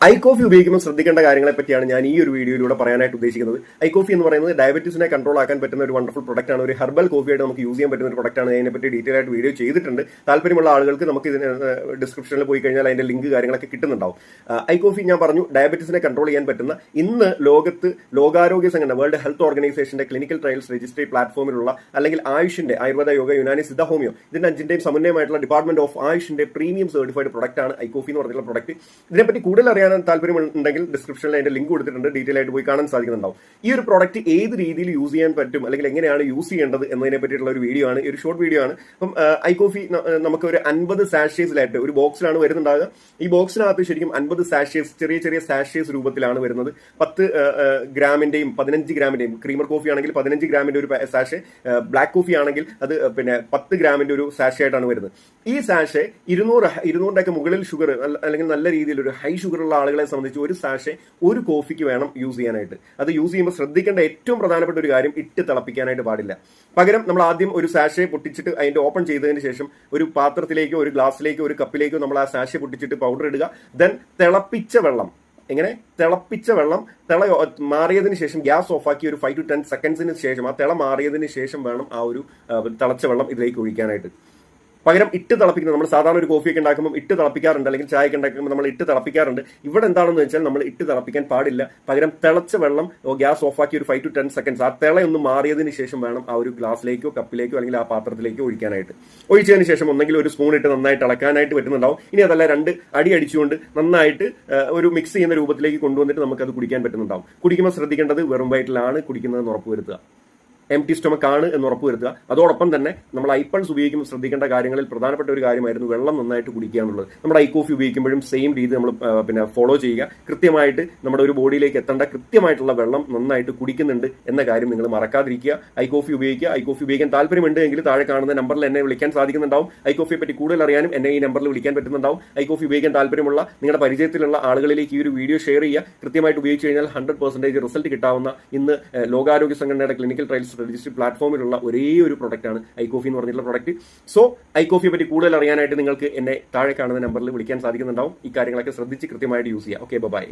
I coffee ഉപയോഗിക്കുമ്പോൾ ശ്രദ്ധിക്കേണ്ട കാര്യങ്ങളെ പറ്റിയാണ് ഞാൻ ഈ ഒരു വീഡിയോയിലൂടെ പറയാനായിട്ട് ഉദ്ദേശിക്കുന്നത്. ഐ കോഫി എന്ന് പറയുന്നത് ഡയബറ്റീസിനെ കൺട്രോൾ ആക്കാൻ പറ്റുന്ന ഒരു വണ്ടർഫുൾ പ്രൊഡക്റ്റ് ആണ്. ഒരു ഹെർബൽ കോഫിയായിട്ട് നമുക്ക് യൂസ് ചെയ്യാൻ പറ്റുന്ന ഒരു പ്രൊഡക്റ്റ് ആണ്. അതിനെപ്പറ്റി ഡീറ്റെയിൽ ആയിട്ട് വീഡിയോ ചെയ്തിട്ടുണ്ട്. താല്പര്യമുള്ള ആളുകൾക്ക് നമുക്ക് ഇതിന് ഡിസ്ക്രിപ്ഷനിൽ പോയി കഴിഞ്ഞാൽ അതിന്റെ ലിങ്ക് കാര്യങ്ങളൊക്കെ കിട്ടുന്നുണ്ടാവും. ഐ കോഫി ഞാൻ പറഞ്ഞു ഡയബറ്റീസിനെ കൺട്രോൾ ചെയ്യാൻ പറ്റുന്ന ഇന്ന് ലോകത്ത് ലോകാരോഗ്യ സംഘടന വേൾഡ് ഹെൽത്ത് ഓർഗനൈസേഷന്റെ ക്ലിനിക്കൽ ട്രയൽസ് രജിസ്ട്രി പ്ലാറ്റ്ഫോമിലുള്ള അല്ലെങ്കിൽ ആയുഷിന്റെ ആയുർവേദ യോഗ യുനാനി സിദ്ധ ഹോമിയോ ഇതിന്റെ അഞ്ചിന്റെയും സമന്വയമായിട്ടുള്ള ഡിപ്പാർട്ട്മെന്റ് ഓഫ് ആയുഷിന്റെ പ്രീമിയം സർട്ടിഫൈഡ് പ്രൊഡക്റ്റ് ആണ് ഐ കോഫി എന്ന് പറഞ്ഞിട്ടുള്ള പ്രൊഡക്റ്റ് ഇതിനെപ്പറ്റി കൂടുതൽ അറിയാൻ താല്പര്യമുണ്ടെങ്കിൽ ഡിസ്ക്രിപ്ഷനിൽ അതിന്റെ ലിങ്ക് കൊടുത്തിട്ടുണ്ട്. ഡീറ്റെയിൽ ആയിട്ട് പോയി കാണാൻ സാധിക്കുന്നുണ്ടാവും. ഈ ഒരു പ്രോഡക്റ്റ് ഏത് രീതിയിൽ യൂസ് ചെയ്യാൻ പറ്റും അല്ലെങ്കിൽ എങ്ങനെയാണ് യൂസ് ചെയ്യേണ്ടത് എന്നതിനെ പറ്റിയിട്ടുള്ള ഒരു വീഡിയോ ആണ്. ഒരു ഷോർട്ട് വീഡിയോ ആണ്. അപ്പം ഐ കോഫി നമുക്ക് ഒരു അൻപത് സാഷേസിലായിട്ട് ഒരു ബോക്സിലാണ് വരുന്നുണ്ടാകുക ഈ ബോക്സിനകത്ത് ശരിക്കും അൻപത് സാഷേസ് ചെറിയ ചെറിയ സാഷേസ് രൂപത്തിലാണ് വരുന്നത്. പത്ത് ഗ്രാമിന്റെയും പതിനഞ്ച് ഗ്രാമിന്റെയും ക്രീമർ കോഫി ആണെങ്കിൽ പതിനഞ്ച് ഗ്രാമിന്റെ ഒരു സാഷെ ബ്ലാക്ക് കോഫി ആണെങ്കിൽ അത് പിന്നെ പത്ത് ഗ്രാമിന്റെ ഒരു സാഷെ ആയിട്ടാണ് വരുന്നത്. ഈ സാഷെ ഇരുന്നൂറ് ഇരുന്നൂറിന്റെ ഒക്കെ മുകളിൽ ഷുഗർ അല്ലെങ്കിൽ നല്ല രീതിയിൽ ഒരു ഹൈ ഷുഗർ ഉള്ള ആളുകളെ സംബന്ധിച്ച് ഒരു സാഷെ ഒരു കോഫിക്ക് വേണം യൂസ് ചെയ്യാനായിട്ട്. അത് യൂസ് ചെയ്യുമ്പോൾ ശ്രദ്ധിക്കേണ്ട ഏറ്റവും പ്രധാനപ്പെട്ട ഒരു കാര്യം ഇട്ട് തിളപ്പിക്കാനായിട്ട് പാടില്ല. പകരം നമ്മൾ ആദ്യം ഒരു സാഷെ പൊട്ടിച്ചിട്ട് അതിന്റെ ഓപ്പൺ ചെയ്തതിന് ശേഷം ഒരു പാത്രത്തിലേക്കോ ഒരു ഗ്ലാസ്സിലേക്കോ ഒരു കപ്പിലേക്കോ നമ്മൾ ആ സാഷെ പൊട്ടിച്ചിട്ട് പൗഡർ ഇടുക. ദെൻ തിളപ്പിച്ച വെള്ളം. എങ്ങനെ? തിളപ്പിച്ച വെള്ളം തിള മാറിയതിന് ശേഷം ഗ്യാസ് ഓഫാക്കി ഒരു ഫൈവ് ടു ടെൻ സെക്കൻഡ്സിന് ശേഷം ആ തിള മാറിയതിന് ശേഷം വേണം ആ ഒരു തിളച്ച വെള്ളം ഇതിലേക്ക് ഒഴിക്കാനായിട്ട്. പകരം ഇട്ട് തിളപ്പിക്കുന്നത് നമ്മൾ സാധാരണ ഒരു കോഫിയൊക്കെ ഉണ്ടാക്കുമ്പോൾ ഇട്ട് തിളപ്പിക്കാറുണ്ട്. അല്ലെങ്കിൽ ചായ ഒക്കെ ഉണ്ടാക്കുമ്പോൾ നമ്മൾ ഇട്ട് തിളപ്പിക്കാറുണ്ട്. ഇവിടെ എന്താണെന്ന് വെച്ചാൽ നമ്മൾ ഇട്ട് തിളപ്പിക്കാൻ പാടില്ല. പകരം തിളച്ച വെള്ളം ഗ്യാസ് ഓഫാക്കി ഒരു ഫൈവ് ടു ടെൻ സെക്കൻഡ്സ് ആ തിളയൊന്ന് മാറിയതിന് ശേഷം വേണം ആ ഒരു ഗ്ലാസ്സിലേക്കോ കപ്പിലേക്കോ അല്ലെങ്കിൽ ആ പാത്രത്തിലേക്കോ ഒഴിക്കാനായിട്ട്. ഒഴിച്ചതിന് ശേഷം ഒന്നെങ്കിൽ ഒരു സ്പൂൺ ഇട്ട് നന്നായിട്ട് ഇളക്കാനായിട്ട് പറ്റുന്നുണ്ടാവും. ഇനി അതല്ല രണ്ട് അടി അടിച്ചുകൊണ്ട് നന്നായിട്ട് ഒരു മിക്സ് ചെയ്യുന്ന രൂപത്തിലേക്ക് കൊണ്ടുവന്നിട്ട് നമുക്കത് കുടിക്കാൻ പറ്റുന്നുണ്ടാവും. കുടിക്കുമ്പോൾ ശ്രദ്ധിക്കേണ്ടത് വെറും വയറ്റിലാണ്. കുടിക്കുന്നതെന്ന് ഉറപ്പുവരുത്തുക എം ടി സ്റ്റൊമക്ക് ആണ് എന്ന് ഉറപ്പുവരുത്തുക അതോടൊപ്പം തന്നെ നമ്മൾ ഐപ്പൾസ് ഉപയോഗിക്കുമ്പോൾ ശ്രദ്ധിക്കേണ്ട കാര്യങ്ങളിൽ പ്രധാനപ്പെട്ട ഒരു കാര്യമായിരുന്നു വെള്ളം നന്നായിട്ട് കുടിക്കുക എന്നുള്ളത് നമ്മുടെ ഐ കോഫി ഉപയോഗിക്കുമ്പോഴും സെയിം രീതി നമ്മൾ പിന്നെ ഫോളോ ചെയ്യുക. കൃത്യമായിട്ട് നമ്മുടെ ഒരു ബോഡിയിലേക്ക് എത്തേണ്ട കൃത്യമായിട്ടുള്ള വെള്ളം നന്നായിട്ട് കുടിക്കുന്നുണ്ട് എന്ന കാര്യം നിങ്ങൾ മറക്കാതിരിക്കുക. ഐ കോഫി ഉപയോഗിക്കുക. ഐ കോഫി ഉപയോഗിക്കാൻ താല്പര്യമുണ്ട് എങ്കിൽ താഴെ കാണുന്ന നമ്പറിൽ എന്നെ വിളിക്കാൻ സാധിക്കുന്നുണ്ടാവും. ഐ കോഫിയെ പറ്റി കൂടുതൽ അറിയാനും എന്നെ ഈ നമ്പറിൽ വിളിക്കാൻ പറ്റുന്നുണ്ടാവും. ഐ കോഫി ഉപയോഗിക്കാൻ താല്പര്യമുള്ള നിങ്ങളുടെ പരിചയത്തിലുള്ള ആളുകളിലേക്ക് ഈ ഒരു വീഡിയോ ഷെയർ ചെയ്യുക. കൃത്യമായിട്ട് ഉപയോഗിച്ച് കഴിഞ്ഞാൽ ഹൺഡ്രഡ് പെർസെന്റേജ് റിസൾട്ട് കിട്ടാവുന്ന ഇന്ന് ലോകാരോഗ്യ സംഘടനയുടെ ക്ലിനിക്കൽ ട്രയൽസ് രജിസ്റ്റർ പ്ലാറ്റ്ഫോമിലുള്ള ഒരേ ഒരു പ്രൊഡക്റ്റ് ആണ് ഐ കോഫി എന്ന് പറഞ്ഞിട്ടുള്ള പ്രൊഡക്റ്റ് സോ ഐ കോഫിയെ പറ്റി കൂടുതൽ അറിയാനായിട്ട് നിങ്ങൾക്ക് എന്നെ താഴെ കാണുന്ന നമ്പറിൽ വിളിക്കാൻ സാധിക്കുന്നുണ്ടാവും. ഈ കാര്യങ്ങളൊക്കെ ശ്രദ്ധിച്ച് കൃത്യമായിട്ട് യൂസ് ചെയ്യുക ഓക്കെ ബൈ